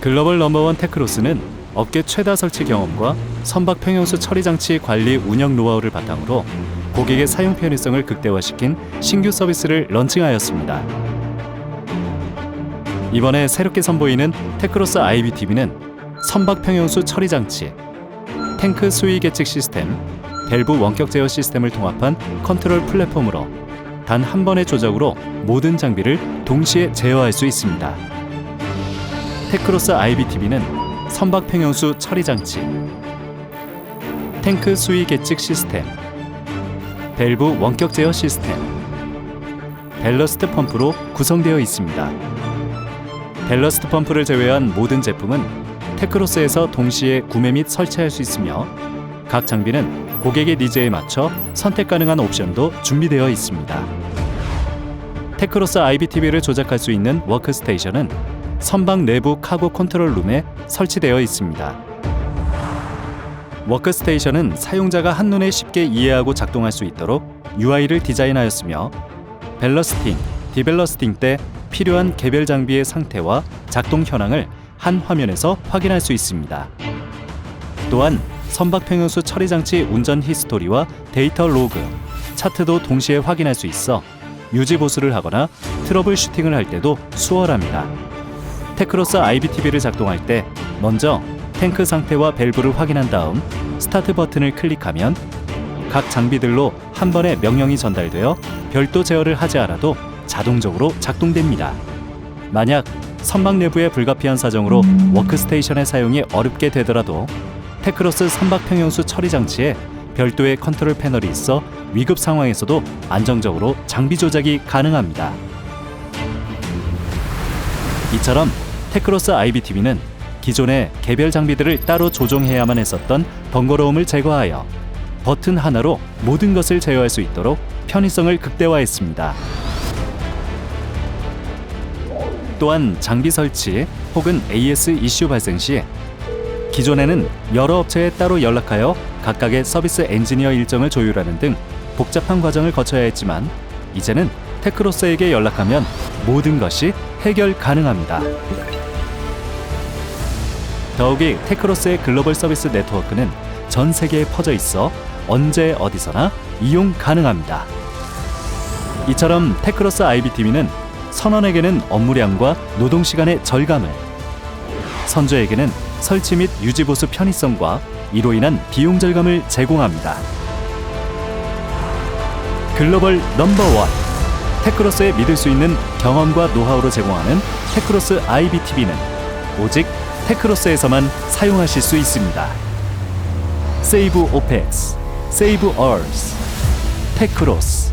글로벌 넘버원 테크로스는 업계 최다 설치 경험과 선박 평형수 처리 장치 관리 운영 노하우를 바탕으로 고객의 사용 편의성을 극대화시킨 신규 서비스를 런칭하였습니다. 이번에 새롭게 선보이는 테크로스 IBTV는 선박 평형수 처리 장치, 탱크 수위 계측 시스템, 밸브 원격 제어 시스템을 통합한 컨트롤 플랫폼으로 단 한 번의 조작으로 모든 장비를 동시에 제어할 수 있습니다. 테크로스 IBTV는 선박 평형수 처리 장치, 탱크 수위 계측 시스템, 밸브 원격 제어 시스템, 밸러스트 펌프로 구성되어 있습니다. 밸러스트 펌프를 제외한 모든 제품은 테크로스에서 동시에 구매 및 설치할 수 있으며 각 장비는 고객의 니즈에 맞춰 선택 가능한 옵션도 준비되어 있습니다. 테크로스 IBTV를 조작할 수 있는 워크스테이션은 선박 내부 카고 컨트롤 룸에 설치되어 있습니다. 워크스테이션은 사용자가 한눈에 쉽게 이해하고 작동할 수 있도록 UI를 디자인하였으며 밸러스팅, 디벨러스팅 때 필요한 개별 장비의 상태와 작동 현황을 한 화면에서 확인할 수 있습니다. 또한 선박 평형수 처리 장치 운전 히스토리와 데이터 로그, 차트도 동시에 확인할 수 있어 유지 보수를 하거나 트러블 슈팅을 할 때도 수월합니다. 테크로스 IBTV를 작동할 때 먼저 탱크 상태와 밸브를 확인한 다음 스타트 버튼을 클릭하면 각 장비들로 한 번에 명령이 전달되어 별도 제어를 하지 않아도 자동적으로 작동됩니다. 만약 선박 내부의 불가피한 사정으로 워크스테이션의 사용이 어렵게 되더라도 테크로스 선박 평형수 처리 장치에 별도의 컨트롤 패널이 있어 위급 상황에서도 안정적으로 장비 조작이 가능합니다. 이처럼 테크로스 IBTV는 기존의 개별 장비들을 따로 조종해야만 했었던 번거로움을 제거하여 버튼 하나로 모든 것을 제어할 수 있도록 편의성을 극대화했습니다. 또한 장비 설치 혹은 AS 이슈 발생 시 기존에는 여러 업체에 따로 연락하여 각각의 서비스 엔지니어 일정을 조율하는 등 복잡한 과정을 거쳐야 했지만 이제는 테크로스에게 연락하면 모든 것이 해결 가능합니다. 더욱이 테크로스의 글로벌 서비스 네트워크는 전 세계에 퍼져 있어 언제 어디서나 이용 가능합니다. 이처럼 테크로스 IBTV는 선원에게는 업무량과 노동 시간의 절감을, 선주에게는 설치 및 유지 보수 편의성과 이로 인한 비용 절감을 제공합니다. 글로벌 넘버원 테크로스에 믿을 수 있는 경험과 노하우로 제공하는 테크로스 IBTV는 오직 테크로스에서만 사용하실 수 있습니다. 세이브 오펙스, 세이브 얼스, 테크로스